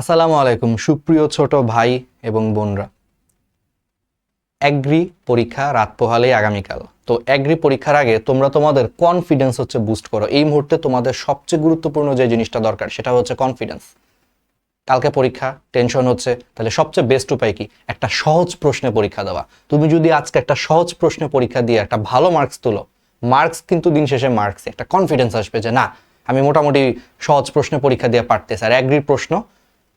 আসসালামু আলাইকুম, সুপ্রিয় ছোট ভাই এবং বোনরা। অ্যাগ্রি পরীক্ষা রাত পোহালেই আগামীকাল। তো অ্যাগ্রি পরীক্ষার আগে তোমরা তোমাদের কনফিডেন্স হচ্ছে বুস্ট করো। এই মুহূর্তে তোমাদের সবচেয়ে গুরুত্বপূর্ণ যে জিনিসটা দরকার, সেটা হচ্ছে কনফিডেন্স কালকে পরীক্ষা টেনশন হচ্ছে, তাহলে সবচেয়ে বেস্ট উপায় কি? একটা সহজ প্রশ্নে পরীক্ষা দেওয়া। তুমি যদি আজকে একটা সহজ প্রশ্নে পরীক্ষা দিয়ে একটা ভালো মার্কস তুলো মার্কস কিন্তু দিন শেষে মার্কস একটা কনফিডেন্স আসবে যে, না, আমি মোটামুটি সহজ প্রশ্নে পরীক্ষা দিয়ে পারতেছি। আর অ্যাগ্রির প্রশ্ন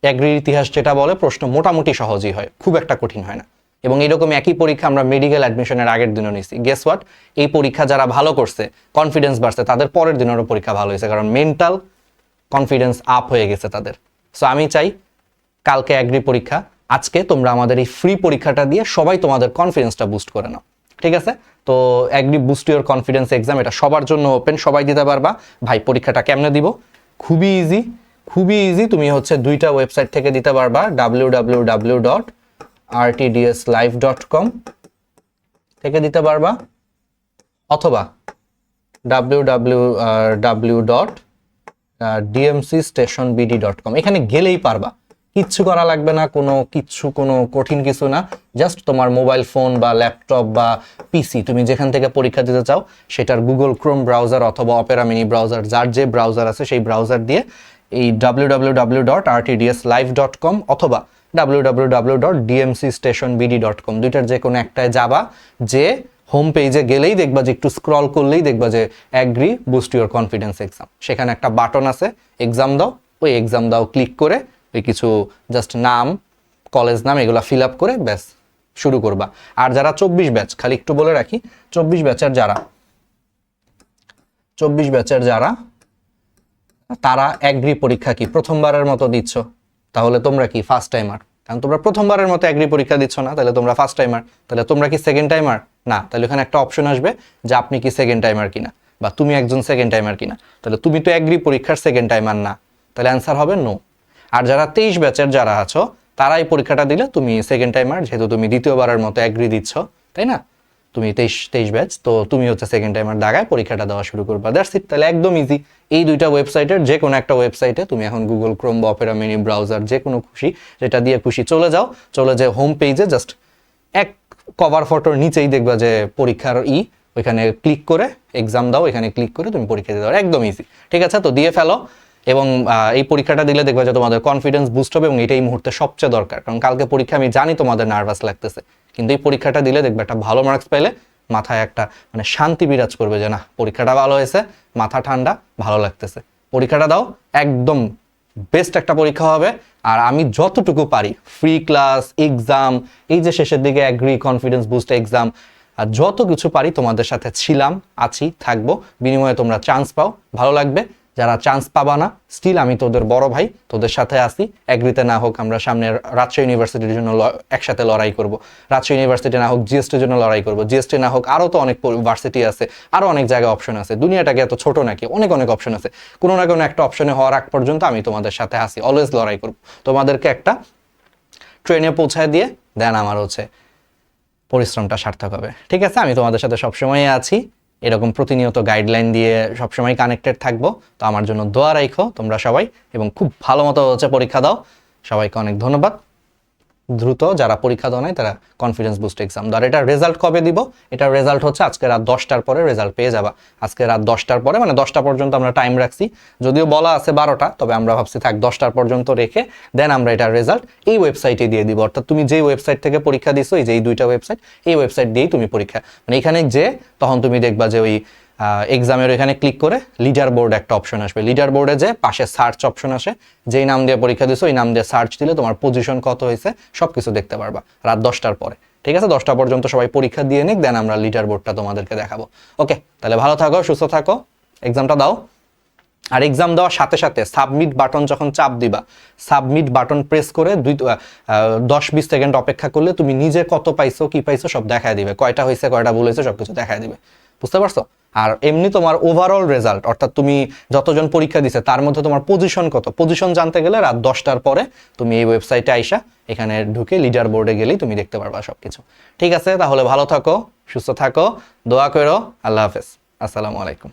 অ্যাগ্রির ইতিহাস যেটা বলে, প্রশ্ন মোটামুটি সহজই হয়, খুব একটা কঠিন হয় না। এবং এরকম একই পরীক্ষা আমরা মেডিকেল অ্যাডমিশনের আগের দিনও নিছি গেস হোয়াট এই পরীক্ষা যারা ভালো করছে কনফিডেন্স বাড়ছে, তাদের পরের দিনেরও পরীক্ষা ভালো হয়েছে, কারণ মেন্টাল কনফিডেন্স আপ হয়ে গেছে তাদের। সো আমি চাই কালকে অ্যাগ্রি পরীক্ষা, আজকে তোমরা আমাদের এই ফ্রি পরীক্ষাটা দিয়ে সবাই তোমাদের কনফিডেন্সটা বুস্ট করে নাও। ঠিক আছে? তো agri boost your confidence exam এটা সবার জন্য ওপেন সবাই দিতে পারবা। ভাই, পরীক্ষাটা কেমনে দিব? খুবই ইজি খুবই ইজি তুমি হচ্ছে দুইটা ওয়েবসাইট থেকে দিতে পারবা W W W dot R TDS live dot com থেকে দিতে পারবা, অথবা W W W dot DMC station BD dot com এখানে গেলেই পারবা। কিচ্ছু করা লাগবে না, কোনো কিচ্ছু, কোনো কঠিন কিছু না জাস্ট তোমার মোবাইল ফোন বা ল্যাপটপ বা পিসি তুমি যেখান থেকে পরীক্ষা দিতে চাও, সেটার গুগল ক্রোম ব্রাউজার অথবা অপেরা মিনি ব্রাউজার যার যে ব্রাউজার আছে, সেই ব্রাউজার দিয়ে এই W dot live dot com অথবা W dot station dot com দুইটার যে কোনো একটায় যাবা, যে হোম পেজে গেলেই দেখবা যে একটু স্ক্রল করলেই দেখবা যে agri boost your confidence exam সেখানে একটা বাটন আছে এক্সাম দাও, ওই এক্সাম দাও ক্লিক করে ওই কিছু জাস্ট নাম কলেজ নাম এগুলো ফিল আপ করে ব্যাস, শুরু করবা। আর যারা চব্বিশ ব্যাচ খালি একটু বলে রাখি, চব্বিশ ব্যাচের যারা, চব্বিশ ব্যাচের যারা তারা অ্যাগ্রি পরীক্ষা কি? প্রথমবারের মতো দিচ্ছ? তাহলে তোমরা কি ফার্স্ট টাইমার কারণ তোমরা প্রথমবারের মতো অ্যাগ্রি পরীক্ষা দিচ্ছ না, তাহলে তোমরা ফার্স্ট টাইমার তাহলে তোমরা কি সেকেন্ড টাইমার না। তাহলে ওখানে একটা অপশন আসবে যে আপনি কি সেকেন্ড টাইমার কিনা, বা তুমি একজন সেকেন্ড টাইমার কিনা। তাহলে তুমি তো অ্যাগ্রি পরীক্ষার সেকেন্ড টাইমার না। তাহলে অ্যান্সার হবে নো আর যারা তেইশ ব্যাচের যারা আছো, তারাই পরীক্ষাটা দিলে তুমি সেকেন্ড টাইমার যেহেতু তুমি দ্বিতীয়বারের মতো অ্যাগ্রি দিচ্ছ, তাই না? তুমি তেইশ তেইশ ব্যাচ তো তুমি হচ্ছে সেকেন্ড টাইমার দাগায় পরীক্ষাটা দেওয়া শুরু করবা। দ্যাটস ইট তাহলে একদম ইজি এই দুইটা ওয়েবসাইটের যে কোনো একটা ওয়েবসাইটে তুমি এখন গুগল ক্রোম বা অপেরা মিনি ব্রাউজার যে কোনো খুশি, যেটা দিয়ে খুশি চলে যাও। চলে যে হোম পেজে জাস্ট এক কভার ফটোর নিচেই দেখবা যে পরীক্ষার ই, ওইখানে ক্লিক করে এক্সাম দাও এখানে ক্লিক করে তুমি পরীক্ষা দিতে পারো একদম ইজি ঠিক আছে? তো দিয়ে ফেলো। এবং এই পরীক্ষাটা দিলে দেখবে যে তোমাদের কনফিডেন্স বুস্ট হবে এবং এটা এই মুহূর্তে সবচেয়ে দরকার। কারণ কালকে পরীক্ষা আমি জানি তোমাদের নার্ভাস লাগতেছে। কিন্তু এই পরীক্ষাটা দিলে দেখবে একটা ভালো মার্কস পেলে মাথায় একটা মানে শান্তি বিরাজ করবে যে, না, পরীক্ষাটা ভালো হয়েছে, মাথা ঠান্ডা, ভালো লাগতেছে। পরীক্ষাটা দাও, একদম বেস্ট একটা পরীক্ষা হবে। আর আমি যতটুকু পারি ফ্রি ক্লাস এক্সাম এই যে শেষের দিকে অ্যাগ্রি কনফিডেন্স বুস্ট এক্সাম আর যত কিছু পারি তোমাদের সাথে ছিলাম, আছি, থাকব। বিনিময়ে তোমরা চান্স পাও, ভালো লাগবে। যারা চান্স পাবা না স্টিল আমি তোদের বড় ভাই, তোদের সাথে আসি অ্যাগ্রিতে না হোক, আমরা সামনে রাজশাহী ইউনিভার্সিটির জন্য একসাথে লড়াই করব। রাজশাহী ইউনিভার্সিটি না হোক জিএসটির জন্য লড়াই করব। জিএসটি না হোক আরও তো অনেক ভার্সিটি আছে আরও অনেক জায়গায় অপশন আছে। দুনিয়াটাকে এত ছোট নাকি? অনেক অনেক অপশন আছে। কোনো না কোনো একটা অপশনে হওয়ার আগ পর্যন্ত আমি তোমাদের সাথে আসি অলওয়েজ লড়াই করব। তোমাদেরকে একটা ট্রেনে পৌঁছায় দিয়ে দেন আমার হচ্ছে পরিশ্রমটা সার্থক হবে। ঠিক আছে? আমি তোমাদের সাথে সবসময় আছি। এরকম প্রতিনিয়ত গাইডলাইন দিয়ে সবসময় কানেক্টেড থাকব। তো আমার জন্য দোয়া রাইখো তোমরা সবাই এবং খুব ভালো মতো হচ্ছে পরীক্ষা দাও। সবাইকে অনেক ধন্যবাদ। দ্রুত যারা পরীক্ষা নাই, তারা কনফিডেন্স বুস্ট এক্সাম দাও এটা রেজাল্ট কবে দিব? এটার রেজাল্ট হচ্ছে আজকে রাত দশটার পরে রেজাল্ট পেয়ে যাবা। আজকে রাত দশটার পরে মানে দশটা পর্যন্ত আমরা টাইম রাখছি। যদিও বলা আছে বারোটা, তবে আমরা ভাবছি থাক, দশটার পর্যন্ত রেখে দেন আমরা এটার রেজাল্ট এই ওয়েবসাইটে দিয়ে দিব। অর্থাৎ তুমি যেই ওয়েবসাইট থেকে পরীক্ষা দিছো, এই যে এই দুইটা ওয়েবসাইট এই ওয়েবসাইট দিয়েই তুমি পরীক্ষা। মানে এখানে যে, তখন তুমি দেখবা যে ওই এক্সামের এখানে ক্লিক করে লিডার বোর্ড একটা অপশন আসবে। লিডার বোর্ডে যে পাশে সার্চ অপশন আসে, যেই নাম দিয়ে পরীক্ষা দিছো, ওই নাম দিয়ে সার্চ দিলে তোমার পজিশন কত হয়েছে সব কিছু দেখতে পারবা রাত দশটার পরে। ঠিক আছে? দশটা পর্যন্ত সবাই পরীক্ষা দিয়ে নিক দেন আমরা লিডার বোর্ডটা তোমাদেরকে দেখাবো। ওকে তাহলে ভালো থাকো, সুস্থ থাকো এক্সামটা দাও। আর এক্সাম দেওয়ার সাথে সাথে সাবমিট বাটন যখন চাপ দিবা সাবমিট বাটন প্রেস করে দুই দশ বিশ সেকেন্ড অপেক্ষা করলে তুমি নিজে কত পাইছো, কি পাইছো সব দেখায় দিবে। কয়টা হয়েছে, কয়টা ভুল হয়েছে সব কিছু দেখায় দিবে। বুঝতে পারছ? আর এমনি তোমার ওভারঅল রেজাল্ট অর্থাৎ তুমি যতজন পরীক্ষা দিছে, তার মধ্যে তোমার পজিশন কত? পজিশন জানতে গেলে রাত দশটার পরে তুমি এই ওয়েবসাইটে আইসা, এখানে ঢুকে লিডার বোর্ডে গেলেই তুমি দেখতে পারবা সব কিছু ঠিক আছে, তাহলে ভালো থাকো, সুস্থ থাকো, দোয়া করো, আল্লাহ হাফেজ। আসসালামু আলাইকুম।